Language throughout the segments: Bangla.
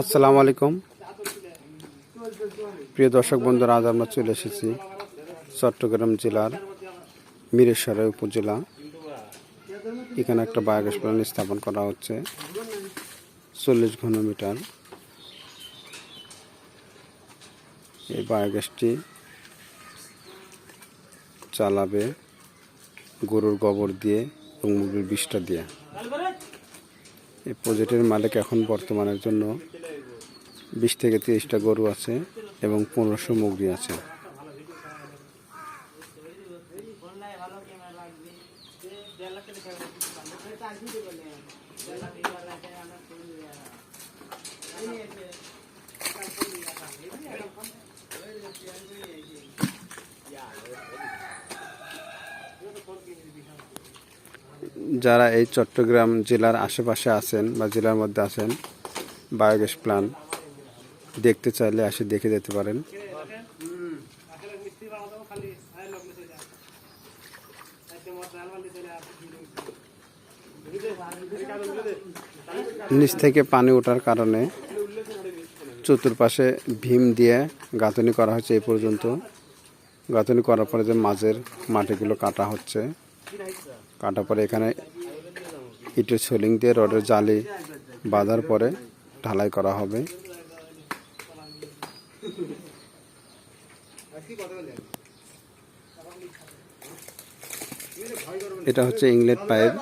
আসসালামু আলাইকুম। প্রিয় দর্শক বন্ধুরা, আজ আমরা চলে এসেছি চট্টগ্রাম জেলার মিরেশ্বরের উপজেলা। এখানে একটা বায়োগ্যাস প্ল্যান্ট স্থাপন করা হচ্ছে, চল্লিশ ঘনমিটার। এই বায়োগ্যাসটি চালাবে গরুর গোবর দিয়ে এবং মুরগির বিষটা দিয়ে। এই প্রজেক্টের মালিক এখন বর্তমানের জন্য বিশ থেকে তিরিশটা গরু আছে এবং পনেরোশো মুরগি আছে। যারা এই চট্টগ্রাম জেলার আশেপাশে আছেন বা জেলার মধ্যে আছেন, বায়োগ্যাস প্ল্যান্ট দেখতে চাইলে আসে দেখে যেতে পারেন। নিচ থেকে পানি ওঠার কারণে চতুর্পাশে ভীম দিয়ে গাঁথনি করা হচ্ছে এই পর্যন্ত। গাঁথনি করার পরে যে মাঝের মাটিগুলো কাটা হচ্ছে কাটার পরে এখানে ইটের সোলিং দিয়ে রডের জালি বাঁধার পরে ঢালাই করা হবে। এটা হচ্ছে ইংলেট পাইপ।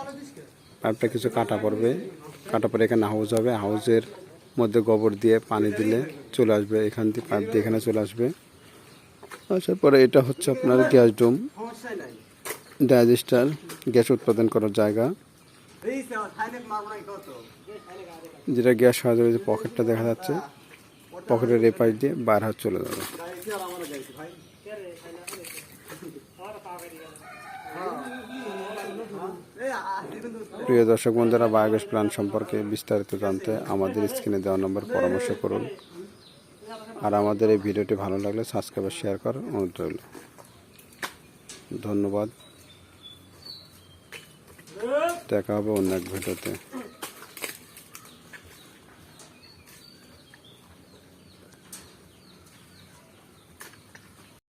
পাইপটা কিছু কাটা পড়বে। কাটা পরে এখানে হাউস হবে। হাউসের মধ্যে গোবর দিয়ে পানি দিলে চলে আসবে। এখান থেকে পাইপ দিয়ে এখানে চলে আসবে। আসার পরে এটা হচ্ছে আপনার গ্যাস ডোম। ডাইজেস্টার, গ্যাস উৎপাদন করার জায়গা। যেটা গ্যাস সাহায্যে যে পকেটটা দেখা যাচ্ছে, পকেটের এ পাশ দিয়ে বার হাত চলে যাবে। প্রিয় দর্শক বন্ধুরা, বায়োগ্যাস প্ল্যান সম্পর্কে বিস্তারিত জানতে আমাদের স্ক্রিনে দেওয়া নম্বর পরামর্শ করুন। আর আমাদের এই ভিডিওটি ভালো লাগলে সাবস্ক্রাইব শেয়ার করার অনুরোধ রইল। ধন্যবাদ। দেখা হবে অন্য এক ভিডিওতে